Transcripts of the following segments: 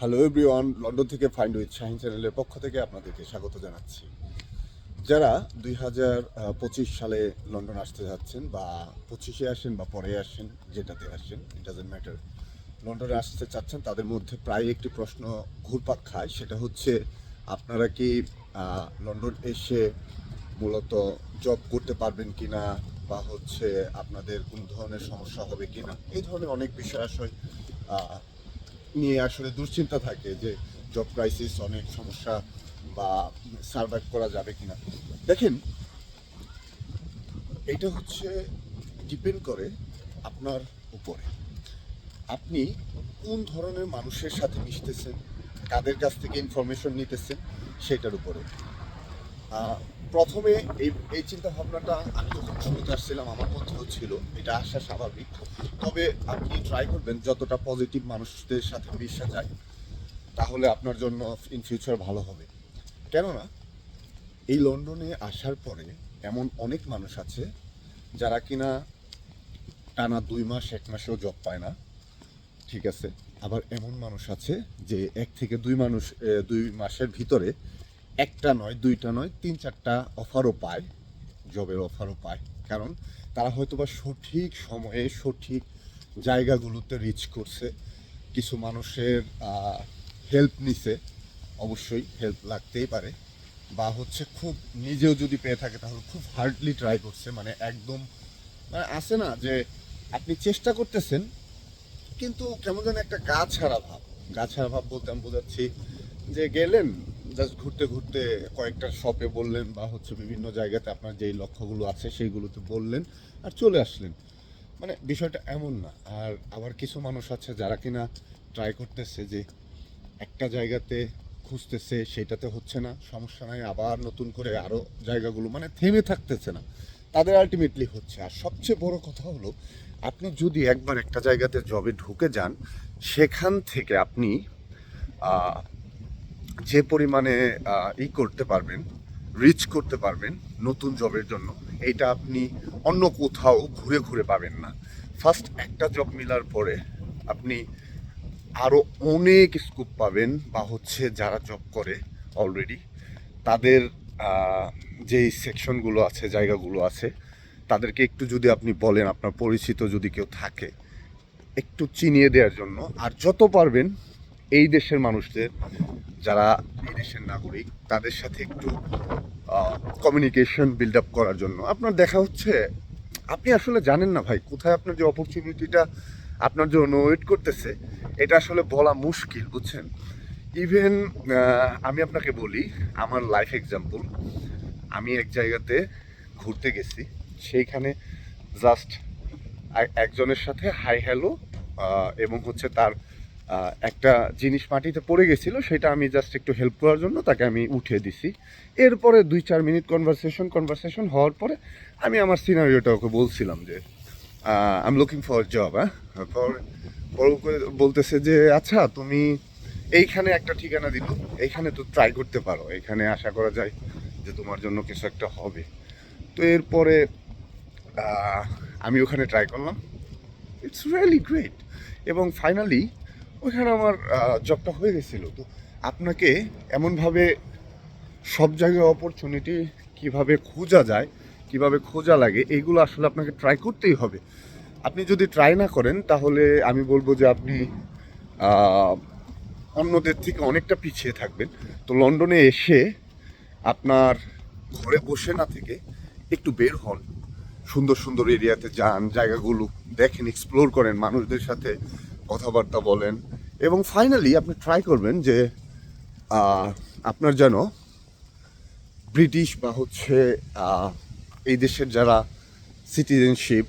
Hello everyone London থেকে find with Shahin চ্যানেলের পক্ষ থেকে আপনাদেরকে স্বাগত জানাচ্ছি। যারা দুই হাজার পঁচিশ সালে লন্ডন আসতে যাচ্ছেন বা পঁচিশে আসেন বা পরে আসেন যেটাতে আসেন ইট ডাজেন্ট ম্যাটার লন্ডনে আসতে চাচ্ছেন তাদের মধ্যে প্রায় একটি প্রশ্ন ঘুরপাক খায় সেটা হচ্ছে আপনারা কি লন্ডন এসে মূলত জব করতে পারবেন কি না বা হচ্ছে আপনাদের কোন ধরনের সমস্যা হবে কি না এই ধরনের অনেক বিষয় আহ, নিয়ে আসলে দুশ্চিন্তা থাকে যে জব ক্রাইসিস অনেক সমস্যা বা সার্ভাইভ করা যাবে কিনা। দেখেন, এটা হচ্ছে ডিপেন্ড করে আপনার উপরে। আপনি কোন ধরনের মানুষের সাথে মিশতেছেন, কাদের কাছ থেকে ইনফরমেশন নিতেছেন, সেটার উপরে। প্রথমে এই এই চিন্তা ভাবনাটা আমি যখন শুরুতে আসছিলাম, আমার মধ্যেও ছিল এটা আসা স্বাভাবিক। তবে আপনি ট্রাই করবেন, যতটা পজিটিভ মানুষদের সাথে মিশা যায়, তাহলে আপনার জন্য ইন ফিউচার ভালো হবে। কেননা, এই লন্ডনে আসার পরে এমন অনেক মানুষ আছে, যারা কিনা টানা দুই মাস, এক মাসেও জব পায় না। ঠিক আছে? আবার এমন মানুষ আছে যে, এক থেকে দুই মানুষ দুই মাসের ভিতরে একটা নয়, দুইটা নয়, তিন চারটা অফারও পায়, জবের অফারও পায়। কারণ তারা হয়তোবা সঠিক সময়ে সঠিক জায়গাগুলোতে রিচ করছে। কিছু মানুষের হেল্প নিছে, অবশ্যই হেল্প লাগতেই পারে। বা হচ্ছে খুব নিজেও যদি পেয়ে থাকে, তাহলে খুব হার্ডলি ট্রাই করছে। মানে একদম মানে আছে না যে আপনি চেষ্টা করতেছেন, কিন্তু কেমন যেন একটা গা ছাড়া ভাব। গা ছাড়া ভাব বলতে আমি বোঝাচ্ছি যে গেলেন জাস্ট ঘুরতে ঘুরতে কয়েকটা শপে বললেন বা হচ্ছে বিভিন্ন জায়গাতে আপনার যেই লক্ষ্যগুলো আছে সেইগুলোতে বললেন আর চলে আসলেন। মানে বিষয়টা এমন না। আর আবার কিছু মানুষ আছে যারা কিনা ট্রাই করতেছে যে একটা জায়গাতে খুঁজতেছে, সেটাতে হচ্ছে না। সমস্যা নাই, আবার নতুন করে আরও জায়গাগুলো মানে থেমে থাকতেছে না। তাদের আলটিমেটলি হচ্ছে। আর সবচেয়ে বড় কথা হলো, আপনি যদি একবার একটা জায়গাতে জবে ঢুকে যান, সেখান থেকে আপনি যে পরিমাণে ই করতে পারবেন রিচ করতে পারবেন নতুন জবের জন্য, এইটা আপনি অন্য কোথাও ঘুরে ঘুরে পাবেন না। ফার্স্ট একটা জব মিলার পরে আপনি আরও অনেক স্কোপ পাবেন বা হচ্ছে যারা জব করে অলরেডি তাদের যেই সেকশনগুলো আছে, জায়গাগুলো আছে, তাদেরকে একটু যদি আপনি বলেন, আপনার পরিচিত যদি কেউ থাকে, একটু চিনিয়ে দেওয়ার জন্য। আর যত পারবেন এই দেশের মানুষদের, যারা এই দেশের নাগরিক, তাদের সাথে একটু কমিউনিকেশন বিল্ড আপ করার জন্য। আপনার দেখা হচ্ছে, আপনি আসলে জানেন না ভাই, কোথায় আপনার যে অপরচুনিটিটা আপনার জন্য ওয়েট করতেছে, এটা আসলে বলা মুশকিল, বুঝছেন? ইভেন আমি আপনাকে বলি, আমার লাইফ এক্সাম্পল আমি এক জায়গাতে ঘুরতে গেছি, সেইখানে জাস্ট একজনের সাথে হাই হ্যালো এবং হচ্ছে তার একটা জিনিস মাটিতে পড়ে গেছিল, সেটা আমি জাস্ট একটু হেল্প করার জন্য তাকে আমি উঠিয়ে দিছি। এরপরে দুই চার মিনিট কনভারসেশন কনভারসেশন হওয়ার পরে আমি আমার সিনারিওটা ওকে বলছিলাম যে I am looking for job হ্যাঁ? বলতেছে যে আচ্ছা তুমি এইখানে একটা ঠিকানা দিল, এইখানে তো ট্রাই করতে পারো এখানে আশা করা যায় যে তোমার জন্য কিছু একটা হবে। তো এরপরে আমি ওখানে ট্রাই করলাম। ইটস রিয়েলি গ্রেট এবং ফাইনালি ওখানে আমার জবটা হয়ে গেছিল। তো আপনাকে এমনভাবে সব জায়গায় অপরচুনিটি কীভাবে খোঁজা যায়, কীভাবে খোঁজা লাগে এইগুলো আসলে আপনাকে ট্রাই করতেই হবে। আপনি যদি ট্রাই না করেন, তাহলে আমি বলব যে আপনি অন্যদের থেকে অনেকটা পিছিয়ে থাকবেন। তো লন্ডনে এসে আপনার ঘরে বসে না থেকে একটু বের হন। সুন্দর সুন্দর এরিয়াতে যান, জায়গাগুলো দেখেন এক্সপ্লোর করেন, মানুষদের সাথে কথাবার্তা বলেন। এবং ফাইনালি আপনি ট্রাই করবেন যে আপনার যেন ব্রিটিশ বা হচ্ছে এই দেশের যারা সিটিজেনশিপ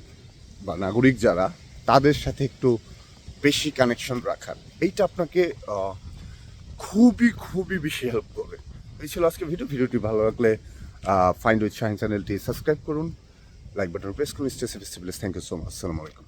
বা নাগরিক যারা, তাদের সাথে একটু বেশি কানেকশন রাখার। এইটা আপনাকে খুবই খুবই বেশি হেল্প করবে। এই ছিল আজকে ভিডিও ভিডিওটি ভালো লাগলে ফাইন্ড উইথ শাইন চ্যানেলটি সাবস্ক্রাইব করুন লাইক বাটন প্রেস করুন stay thank you so much আসসালামু আলাইকুম